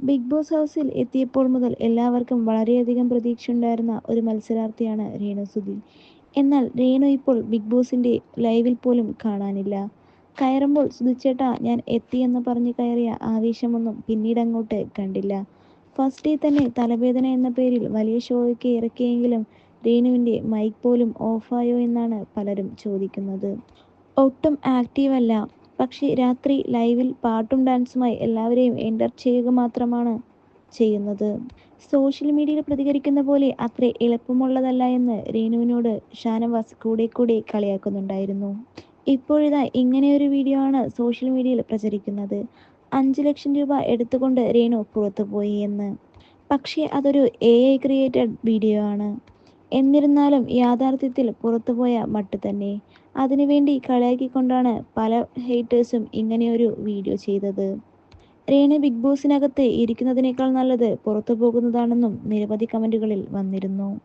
Big boss ഹൗസിൽ എത്തിയപ്പോൾ മുതൽ എല്ലാവർക്കും വളരെയധികം പ്രതീക്ഷയുണ്ടായിരുന്ന ഒരു മത്സരാർത്ഥിയാണ് രേണു സുധി എന്നാൽ രേണു ഇപ്പോൾ ബിഗ് ബോസിന്റെ ലൈവിൽ പോലും കാണാനില്ല. കയറുമ്പോൾ സുധിച്ചേട്ടാ ഞാൻ എത്തിയെന്ന് പറഞ്ഞ് കയറിയ ആവേശമൊന്നും പിന്നീട് അങ്ങോട്ട് കണ്ടില്ല. ഫസ്റ്റ് ഡേ തന്നെ തലവേദന എന്ന പേരിൽ വലിയ ഷോയ്ക്ക് ഇറക്കിയെങ്കിലും രേണുവിന്റെ മൈക്ക് പോലും ഓഫായോ എന്നാണ് പലരും ചോദിക്കുന്നത്. ഒട്ടും ആക്റ്റീവല്ല പക്ഷേ രാത്രി ലൈവിൽ പാട്ടും ഡാൻസുമായി എല്ലാവരെയും എന്റർ ചെയ്യുക മാത്രമാണ് ചെയ്യുന്നത്. സോഷ്യൽ മീഡിയയിൽ പ്രതികരിക്കുന്ന പോലെ അത്ര എളുപ്പമുള്ളതല്ല എന്ന് രേണുവിനോട് ഷാനവാസ് കൂടെ കൂടെ കളിയാക്കുന്നുണ്ടായിരുന്നു. ഇപ്പോഴിതാ ഇങ്ങനെയൊരു വീഡിയോ ആണ് സോഷ്യൽ മീഡിയയിൽ പ്രചരിക്കുന്നത്. അഞ്ച് ലക്ഷം രൂപ എടുത്തുകൊണ്ട് രേണു പുറത്തുപോയി എന്ന്. പക്ഷേ അതൊരു എ ഐ ക്രിയേറ്റഡ് വീഡിയോ ആണ്. എന്നിരുന്നാലും യാഥാർത്ഥ്യത്തിൽ പുറത്തുപോയ മട്ട് തന്നെ. അതിനുവേണ്ടി കളിയാക്കിക്കൊണ്ടാണ് പല ഹേറ്റേഴ്സും ഇങ്ങനെയൊരു വീഡിയോ ചെയ്തത്. രേണു ബിഗ് ബോസിനകത്ത് ഇരിക്കുന്നതിനേക്കാൾ നല്ലത് പുറത്തു പോകുന്നതാണെന്നും നിരവധി കമന്റുകളിൽ വന്നിരുന്നു.